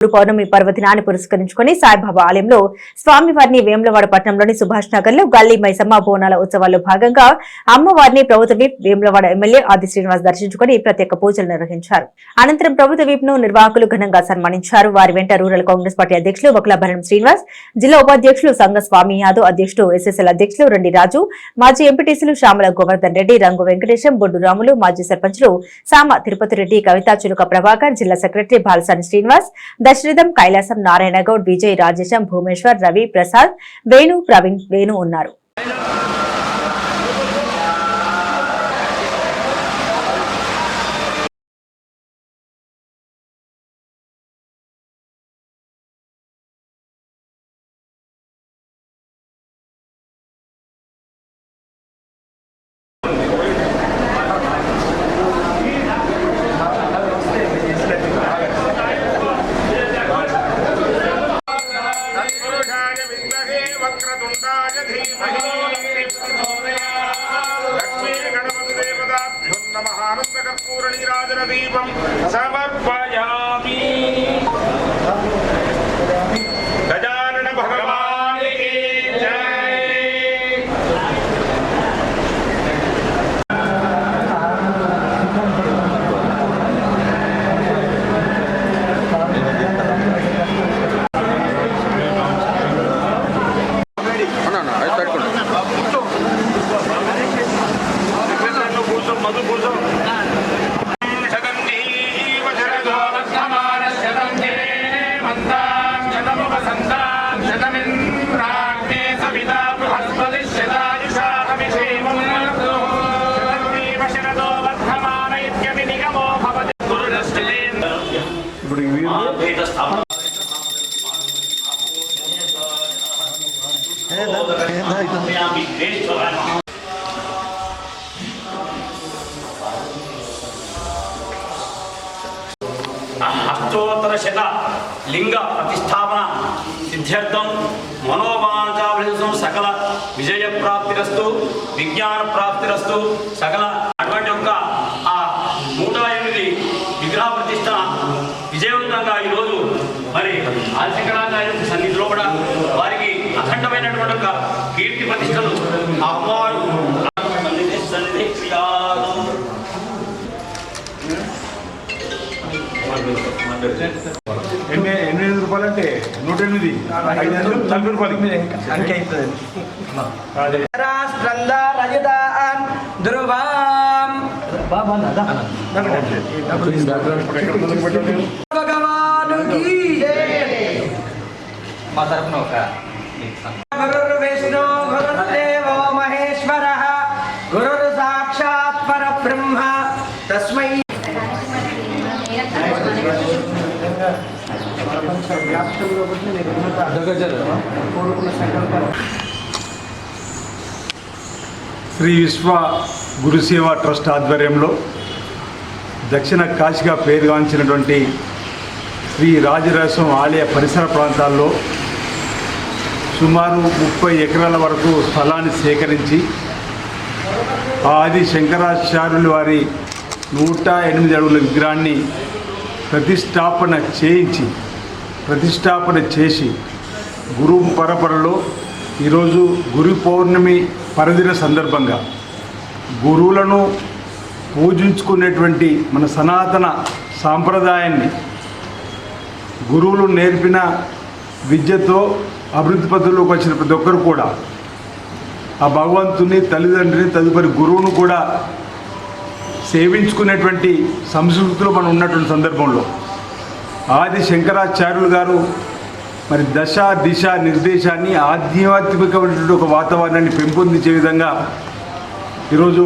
గురు పౌర్ణమి పర్వదినాన్ని పురస్కరించుకుని సాయిబాబా ఆలయంలో స్వామివారిని వేములవాడ పట్టణంలోని సుభాష్ నగర్లో గల్లీ మైసమ్మ బోనాల ఉత్సవాల్లో భాగంగా అమ్మవారిని ప్రభుత్వ విప్ వేములవాడ ఎమ్మెల్యే ఆది శ్రీనివాస్ దర్శించుకుని ప్రత్యేక పూజలు నిర్వహించారు. అనంతరం ప్రభుత్వ వీప్ను నిర్వాహకులు ఘనంగా సన్మానించారు. వారి వెంట రూరల్ కాంగ్రెస్ పార్టీ అధ్యక్షులు వకులాభరణం శ్రీనివాస్ జిల్లా ఉపాధ్యక్షులు సంఘ స్వామి యాదవ్ అధ్యక్షుడు ఎస్ఎస్ఎల్ అధ్యక్షులు రండి రాజు మాజీ ఎంపీటీసీలు శ్యామల గోవర్ధన్ రెడ్డి రంగు వెంకటేశం బొడ్డు రాములు మాజీ సర్పంచ్లు సామ తిరుపతి రెడ్డి కవితా చులుక ప్రభాకర్ జిల్లా సెక్రటరీ బాలసాని శ్రీనివాస్ దశరథం కైలాసం నారాయణ గౌడ్ విజయ్ రాజేశం భూమేశ్వర్ రవి ప్రసాద్ వేణు ప్రవీణ్ వేణు ఉన్నారు. கற்பூரணிராதன தீபம் சமர்ப்பயாமி. கஜானன అష్టోత్తర శత లింగ ప్రతిష్టాపన సిద్ధ్యర్థం మనోవాంఛాభిసం సకల విజయ ప్రాప్తిరస్తు విజ్ఞాన ప్రాప్తిరస్తు సకల అటువంటి యొక్క ఆ నూట ఎనిమిది విగ్రహ ప్రతిష్ట విజయవంతంగా ఈరోజు మరి ఆదిశంకరాచార్య సన్నిధిలో కూడా వారికి అఖండమైనటువంటి ఒక కీర్తి ప్రతిష్టలు అమ్మవారు ఎన్ని ఎనిమిది రూపాయలు అంటే నూట ఎనిమిది. ఐదు వందలు నలభై రూపాయలు. భగవానుకి మా తరఫున ఒక గురుర్ గురుర్దేవో మహేశ్వర గురుర్ సాక్షాత్ పరబ్రహ్మ తస్మై శ్రీ విశ్వ గురుసేవా ట్రస్ట్ ఆధ్వర్యంలో దక్షిణ కాశీగా పేరుగాంచినటువంటి శ్రీ రాజరాజం ఆలయ పరిసర ప్రాంతాల్లో సుమారు ముప్పై ఎకరాల వరకు స్థలాన్ని సేకరించి ఆది శంకరాచార్యుల వారి నూట ఎనిమిది అడుగుల విగ్రహాన్ని ప్రతిష్టాపన చేయించి ప్రతిష్టాపన చేసి గురు పరపరలో ఈరోజు గురు పౌర్ణమి పరదిన సందర్భంగా గురువులను పూజించుకునేటువంటి మన సనాతన సాంప్రదాయాన్ని గురువులు నేర్పిన విద్యతో అభివృద్ధి పద్ధతిలోకి వచ్చిన ప్రతి ఒక్కరు కూడా ఆ భగవంతుని తల్లిదండ్రిని తదుపరి గురువును కూడా సేవించుకునేటువంటి సంస్కృతిలో మనం ఉన్నటువంటి సందర్భంలో ఆది శంకరాచార్యులు గారు మరి దశ దిశ నిర్దేశాన్ని ఆధ్యాత్మికమైనటువంటి ఒక వాతావరణాన్ని పెంపొందించే విధంగా ఈరోజు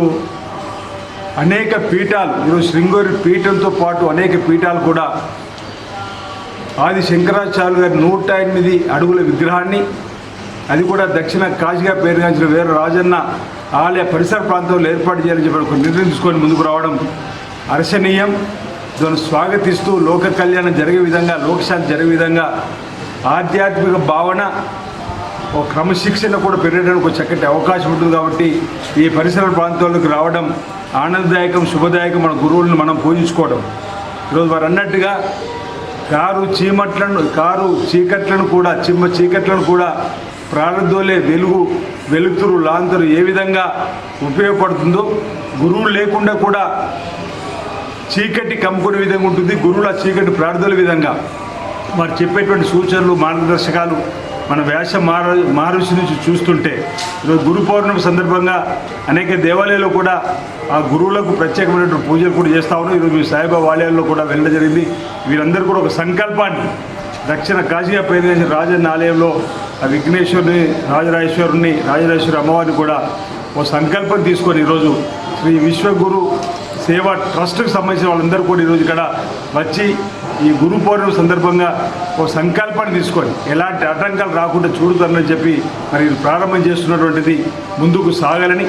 అనేక పీఠాలు ఈరోజు శృంగోరి పీఠంతో పాటు అనేక పీఠాలు కూడా ఆది శంకరాచార్యులు గారి నూట ఎనిమిది అడుగుల విగ్రహాన్ని అది కూడా దక్షిణ కాశీగా పేరుగాంచిన వేరు రాజన్న ఆలయ పరిసర ప్రాంతంలో ఏర్పాటు చేయాలని చెప్పి ఒక నిర్ణయం తీసుకొని ముందుకు రావడం హర్షణీయం దాన్ని స్వాగతిస్తూ లోక కళ్యాణం జరిగే విధంగా లోకశాంతి జరిగే విధంగా ఆధ్యాత్మిక భావన ఒక క్రమశిక్షణ కూడా పెరగడానికి ఒక చక్కటి అవకాశం ఉంటుంది కాబట్టి ఈ పరిసర ప్రాంతాలకు రావడం ఆనందదాయకం శుభదాయకం మన గురువులను మనం పూజించుకోవడం. ఈరోజు వారు అన్నట్టుగా కారు చీమట్లను కారు చీకట్లను కూడా చిమ్మ చీకట్లను కూడా ప్రారంధోలే వెలుగు వెలుతురు లాంతరు ఏ విధంగా ఉపయోగపడుతుందో గురువు లేకుండా కూడా చీకటి కమ్ముకునే విధంగా ఉంటుంది గురువుల చీకటి ప్రార్థుల విధంగా. వారు చెప్పేటువంటి సూచనలు మార్గదర్శకాలు మన వ్యాస మార మహర్షి నుంచి చూస్తుంటే ఈరోజు గురు పౌర్ణమి సందర్భంగా అనేక దేవాలయాల్లో కూడా ఆ గురువులకు ప్రత్యేకమైనటువంటి పూజలు కూడా చేస్తా ఉన్నాం. ఈరోజు మీ సాయిబాబా ఆలయాల్లో కూడా వెళ్ళడం జరిగింది. వీరందరూ కూడా ఒక సంకల్పాన్ని దక్షిణ కాశీగా పేరు రాజన్న ఆలయంలో ఆ విఘ్నేశ్వరుని రాజరాజేశ్వరుని రాజరాజేశ్వరి అమ్మవారిని కూడా ఒక సంకల్పం తీసుకొని ఈరోజు శ్రీ విశ్వగురు సేవా ట్రస్ట్కి సంబంధించిన వాళ్ళందరూ కూడా ఈరోజు ఇక్కడ వచ్చి ఈ గురు పౌర్ణమి సందర్భంగా ఒక సంకల్పాన్ని తీసుకొని ఎలాంటి ఆటంకాలు రాకుండా చూడుతారని చెప్పి మరి ప్రారంభం చేస్తున్నటువంటిది ముందుకు సాగాలని.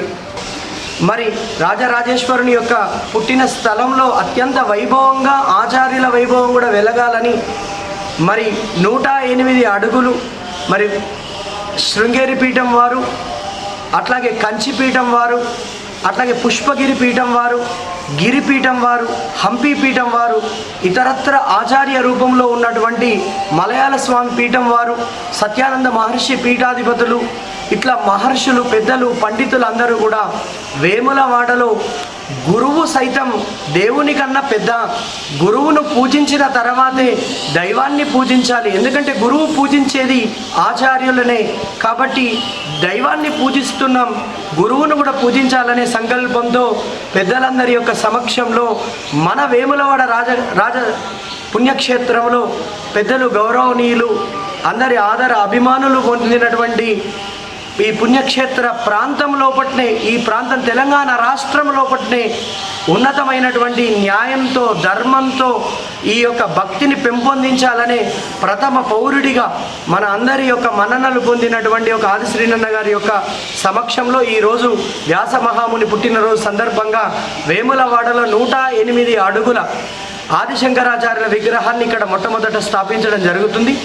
మరి రాజరాజేశ్వరుని యొక్క పుట్టిన స్థలంలో అత్యంత వైభవంగా ఆచార్యుల వైభవం కూడా వెలగాలని మరి నూట ఎనిమిది అడుగులు మరి శృంగేరి పీఠం వారు అట్లాగే కంచిపీఠం వారు అట్లాగే పుష్పగిరి పీఠం వారు గిరిపీఠం వారు హంపి పీఠం వారు ఇతరత్ర ఆచార్య రూపంలో ఉన్నటువంటి మలయాళ స్వామి పీఠం వారు సత్యానంద మహర్షి పీఠాధిపతులు ఇట్లా మహర్షులు పెద్దలు పండితులు అందరూ కూడా వేములవాడలో గురువు సైతం దేవుని కన్నా పెద్ద గురువును పూజించిన తర్వాతే దైవాన్ని పూజించాలి. ఎందుకంటే గురువు పూజించేది ఆచార్యులనే. కాబట్టి దైవాన్ని పూజిస్తున్నాం గురువును కూడా పూజించాలనే సంకల్పంతో పెద్దలందరి యొక్క సమక్షంలో మన వేములవాడ రాజ రాజ పుణ్యక్షేత్రంలో పెద్దలు గౌరవనీయులు అందరి ఆదర అభిమానులు పొందినటువంటి ఈ పుణ్యక్షేత్ర ప్రాంతం లోపట్నే ఈ ప్రాంతం తెలంగాణ రాష్ట్రం లోపట్నే ఉన్నతమైనటువంటి న్యాయంతో ధర్మంతో ఈ యొక్క భక్తిని పెంపొందించాలనే ప్రథమ పౌరుడిగా మన అందరి యొక్క మన్ననలు పొందినటువంటి ఒక ఆదిశ్రీనన్న గారి యొక్క సమక్షంలో ఈరోజు వ్యాస మహాముని పుట్టినరోజు సందర్భంగా వేములవాడలో నూట ఎనిమిది అడుగుల ఆదిశంకరాచార్యుల విగ్రహాన్ని ఇక్కడ మొట్టమొదట స్థాపించడం జరుగుతుంది.